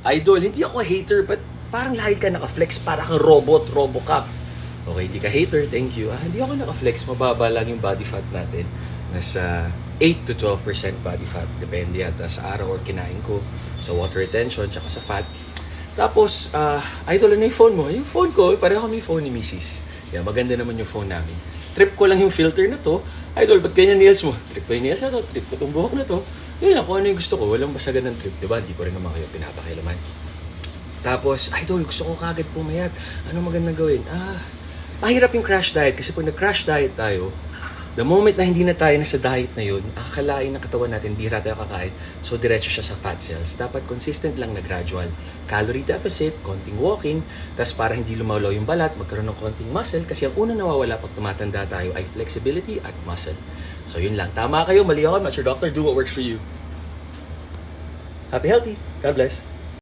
Idol, hindi ako hater, but parang lagi ka naka-flex para kang robot, robocop. Okay, hindi ka hater, thank you. Ah, hindi ako naka-flex, mababa lang yung body fat natin. Nasa 8 to 12% body fat, depende yata sa araw or kinain ko, sa water retention, tsaka sa fat. Tapos, ah, idol, ano yung phone mo? Yung phone ko, pareho kami yung phone ni Mrs. Yeah, maganda naman yung phone namin. Trip ko lang yung filter na to. Idol, ba't ganyan nails mo? Na to, trip ko itong buhok na to. Yun lang, kung ano yung gusto ko. Walang basagan ng trip, di ba? Hindi ko rin naman kayo pinapakilaman. Tapos, idol, gusto ko kagad pumayat. Ano magandang gawin? Ah, mahirap yung crash diet kasi pag nag-crash diet tayo, the moment na hindi na tayo nasa diet na yun, akakalain ng katawan natin, bihira tayo kakain, so diretso siya sa fat cells. Dapat consistent lang na gradual. Calorie deficit, konting walking, tapos para hindi lumalaw yung balat, magkaroon ng konting muscle kasi ang unang nawawala pag tumatanda tayo ay flexibility at muscle. So yun lang. Tama kayo, mali ako. I'm not your doctor. Do what works for you. Happy healthy. God bless.